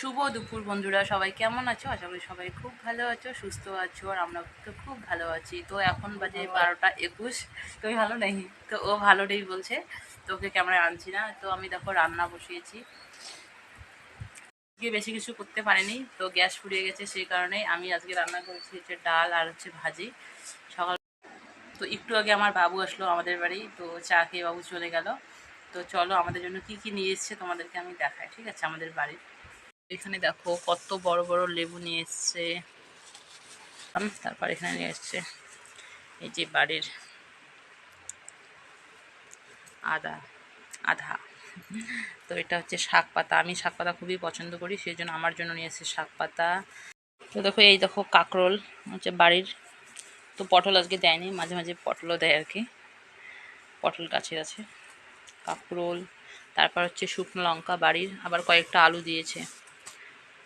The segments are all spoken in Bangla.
শুভ দুপুর বন্ধুরা সবাই কেমন আছো? আশা করি সবাই খুব ভালো আছো সুস্থ আছো আর আমরা তো খুব ভালো আছি। তো এখন বাজে বারোটা একুশ তুই ভালো নেই? তো ও ভালো নেই বলছে তো ওকে ক্যামেরায় আনছি না তো আমি দেখো রান্না বসিয়েছি। আজকে বেশি কিছু করতে পারিনি তো গ্যাস ফুরিয়ে গেছে সেই কারণে আমি আজকে রান্না করেছি হচ্ছে ডাল আর হচ্ছে ভাজি। সকাল তো একটু আগে আমার বাবু আসলো আমাদের বাড়ি তো চা খেয়ে বাবু চলে গেল। তো চলো আমাদের জন্য কি কি নিয়ে এসছে তোমাদেরকে আমি দেখাই ঠিক আছে? আমাদের বাড়ির এখানে দেখো কত বড় বড় লেবু নিয়ে এসছে। তারপর এখানে নিয়ে এসছে এই যে বাড়ির আদা, আধা। তো এটা হচ্ছে শাক পাতা। আমি শাক পাতা খুবই পছন্দ করি সেই জন্য আমার জন্য নিয়ে এসেছে শাক পাতা। তো দেখো, এই দেখো কাকরোল হচ্ছে বাড়ির। তো পটল আজকে দেয়নি, মাঝে মাঝে পটলও দেয় আর কি। পটল গাছের আছে। কাকরোল, তারপর হচ্ছে শুকনো লঙ্কা বাড়ির। আবার কয়েকটা আলু দিয়েছে।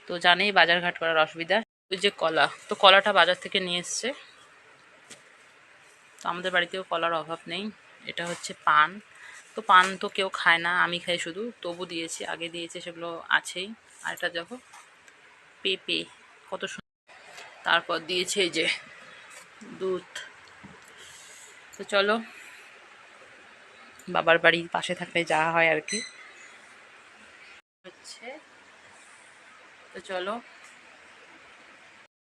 তো জানেই বাজারঘাট করার অসুবিধা। ওই যে কলা, তো কলাটা বাজার থেকে নিয়ে এসছে। তো আমাদের বাড়িতেও কলার অভাব নেই। এটা হচ্ছে পান। তো পান তো কেউ খায় না, আমি খাই শুধু। তবু দিয়েছি, আগে দিয়েছে, সেগুলো আছেই। আর এটা দেখো, পেঁপে, কত সুন্দর তারপর দিয়েছে এই যে দুধ। তো চলো, বাবার বাড়ির পাশে থাকলে যাওয়া হয় আর কি। হচ্ছে তো চলো।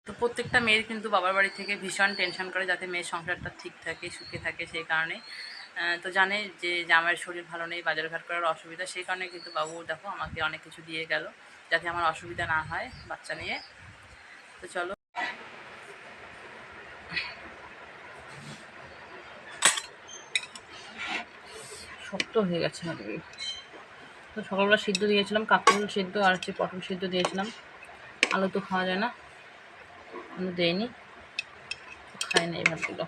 তো প্রত্যেকটা মেয়ের কিন্তু বাবার বাড়ি থেকে ভীষণ টেনশন করে যাতে মেয়ের সংসারটা ঠিক থাকে, সুখে থাকে সেই কারণে। তো জানে যে জামাইয়ের শরীর ভালো নেই বাজারঘাট করার অসুবিধা, সেই কারণে কিন্তু বাবু দেখো আমাকে অনেক কিছু দিয়ে গেল, যাতে আমার অসুবিধা না হয় বাচ্চা নিয়ে। তো চলো। শক্ত হয়ে গেছে তো সকালবেলা সিদ্ধ দিয়েছিলাম কাকুল সিদ্ধ আর হচ্ছে পটল সিদ্ধ দিয়েছিলাম। আলু তো খাওয়া যায় না আলু দেয়নি খাই না এই ভাতগুলো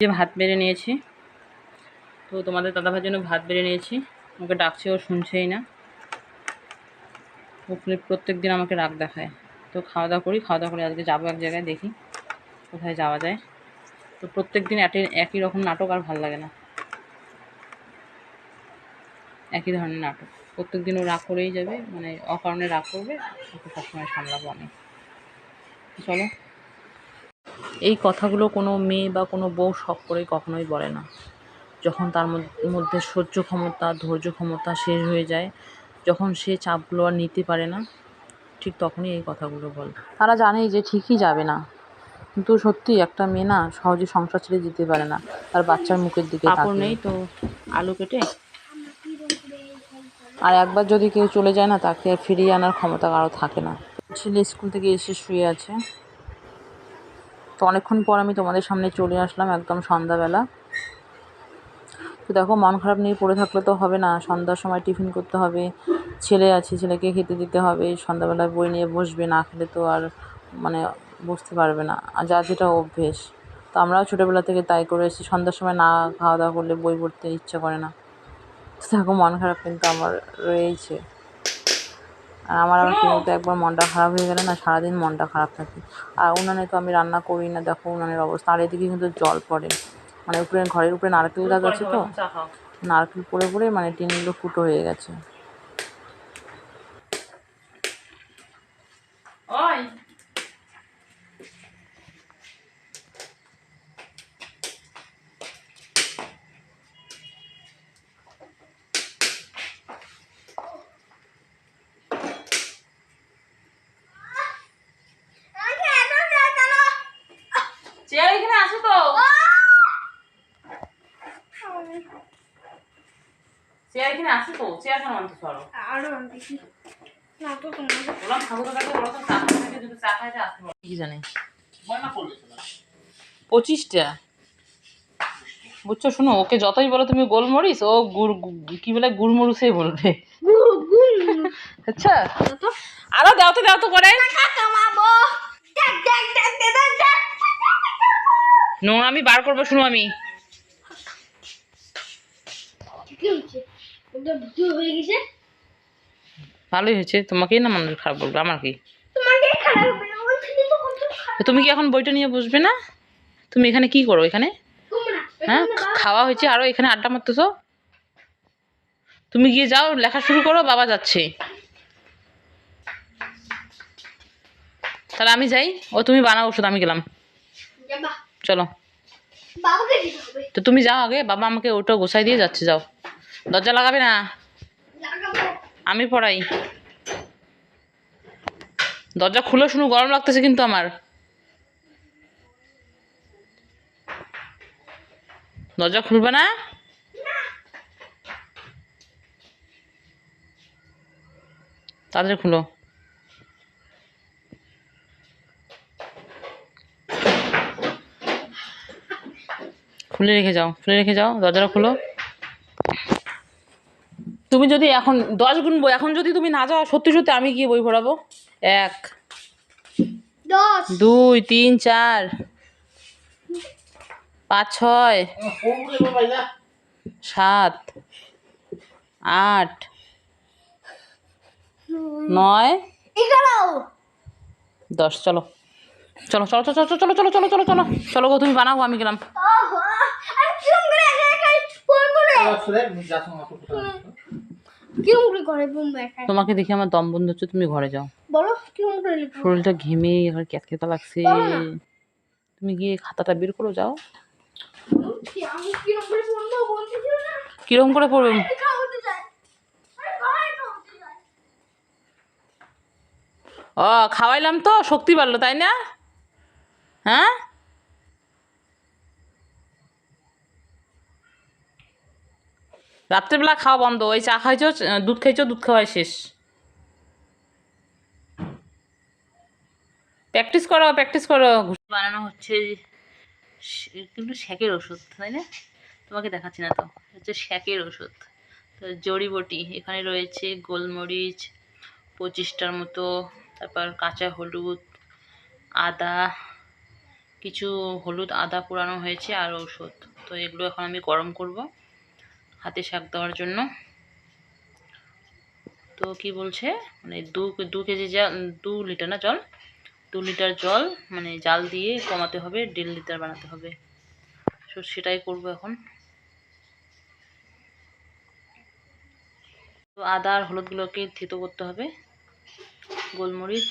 যে ভাত বেড়ে নিয়েছি, তো তোমাদের দাদাভাইয়ের জন্য ভাত বেড়ে নিয়েছি ওকে ডাকছে, ও শুনছেই না। প্রত্যেক দিন আমাকে রাগ দেখায়। তো খাওয়া দাওয়া করি খাওয়া দাওয়া করে আজকে যাব এক জায়গায়, দেখি কোথায় যাওয়া যায়। তো প্রত্যেক দিন একই রকম নাটক আর ভালো লাগে না। একই ধরনের নাটক। প্রত্যেক দিন ও রাগ করেই যাবে মানে অকারণে রাগ করবে, ওকে সবসময় সামলাবো আমি। চলো। এই কথাগুলো কোনো মেয়ে বা কোনো বউ শখ করে কখনোই বলে না। যখন তার মধ্যে সহ্য ক্ষমতা, ধৈর্য ক্ষমতা শেষ হয়ে যায়, যখন সে চাপগুলো আর নিতে পারে না ঠিক তখনই এই কথাগুলো বল। তারা জানেই যে ঠিকই যাবে না। কিন্তু সত্যি একটা মেয়ে না সহজে সংসার ছেড়ে যেতে পারে না। তার বাচ্চার মুখের দিকে কাপড় নেই তো? আলু কেটে? আর একবার যদি কেউ চলে যায় না তাকে আর ফিরিয়ে আনার ক্ষমতা কারও থাকে না। ছেলে স্কুল থেকে এসে শুয়ে আছে। তো অনেকক্ষণ পর আমি তোমাদের সামনে চলে আসলাম একদম সন্ধ্যাবেলা। তো দেখো মন খারাপ নিয়ে পড়ে থাকলে তো হবে না। সন্ধ্যার সময় টিফিন করতে হবে। ছেলে আছে ছেলেকে খেতে দিতে হবে সন্ধ্যাবেলায় বই নিয়ে বসবে না খেলে তো আর মানে বসতে পারবে না। আর যা যেটা অভ্যেস। তো আমরাও ছোটোবেলা থেকে তাই করে এসেছি সন্ধ্যার সময় না খাওয়া দাওয়া করলে বই পড়তে ইচ্ছা করে না। তো দেখো মন খারাপ কিন্তু আমার রয়েইছে। আর আমার আবার কি বলতো একবার মনটা খারাপ হয়ে গেলে না সারাদিন মনটা খারাপ থাকে। আর উনানে তো আমি রান্না করি না দেখো উনানের অবস্থা। আর এদিকে কিন্তু জল পড়ে। মানে উপরে ঘরের উপরে নারকেল গাছ আছে তো? নারকেল পড়ে পড়ে মানে টিনগুলো ফুটো হয়ে গেছে চেয়ার এখানে আসো তো চেয়ার এখানে আসো তো চেয়ার কেন আনতে পারো আরও তো তোমার। বললাম ঠাকুর কাছে বলো তো চা খাইতে যদি চা খাইতে আসতে পারো কি জানে? পঁচিশটা? বুঝছ শোনো ওকে যতই বলো তুমি গোলমরিচ ও গুড় কি বলে গুড়মরিচই বলবে। আচ্ছা। আরও দাও তো দাও তো করে। নোংরা আমি বার করব শুনো আমি। কি হচ্ছে হয়ে গেছে। ভালোই হয়েছে। তোমাকেই না মানুষ খারাপ বলবে? আমার কি? তুমি কি এখন বইটা নিয়ে বসবে না? তুমি এখানে কি করো এখানে? হ্যাঁ খাওয়া হয়েছে আরও এখানে আড্ডা মারতেছো? তুমি গিয়ে যাও লেখা শুরু করো বাবা যাচ্ছে। তাহলে আমি যাই। ও তুমি বানাও ওষুধ আমি গেলাম। চলো। তো তুমি যাও আগে বাবা আমাকে ওটা গোসাই দিয়ে যাচ্ছে যাও। দরজা লাগাবে না? আমি পড়াই। দরজা খুলে শুনু, গরম লাগতেছে কিন্তু আমার। দরজা খুলবে না? তাড়াতাড়ি খুলো। খুলে রেখে যাও, খুলে রেখে যাও, দরজাটা খুলো। তুমি যদি এখন দশ গুণ বই এখন যদি তুমি না যাও সত্যি সত্যি আমি গিয়ে বই পড়াবো? এক দুই তিন চার পাঁচ ছয় সাত আট নয় দশ চলো। চলো চলো চলো চলো চলো চলো চলো চলো চলো চলো গো তুমি বানাবো আমি গেলাম। তোমাকে দেখে আমার দম বন্ধ হচ্ছে তুমি ঘরে যাও। বলো শরীরটা ঘেমে আর খেতে লাগছে। তুমি গিয়ে খাতাটা বের করো যাও। কিরম করে পড়বে ও খাওয়াইলাম তো শক্তি বাড়লো তাই না? হ্যাঁ? রাত্রেবেলা খাওয়া বন্ধ। ওই চা খাইছো, দুধ খাইছো, দুধ খাওয়াই শেষ। প্র্যাকটিস করো প্র্যাকটিস করো। বানানো হচ্ছে কিন্তু শ্যাকের ওষুধ, তাই না? তোমাকে দেখাচ্ছি না তো। হচ্ছে শ্যাকের ওষুধ। তো জড়িবটি, এখানে রয়েছে গোলমরিচ, পঁচিশটার মতো, তারপর কাঁচা হলুদ, আদা, কিছু হলুদ, আদা পোড়ানো হয়েছে আর ওষুধ। তো এগুলো এখন আমি গরম করব। হাতে শাক দেওয়ার জন্য। তো কি বলছে? মানে দু দু কেজি জল দু লিটার না জল? দু লিটার জল মানে জাল দিয়ে কমাতে হবে, দেড় লিটার বানাতে হবে। তো সেটাই করব এখন। তো আদা আর হলুদগুলোকে থেতো করতে হবে। গোলমরিচ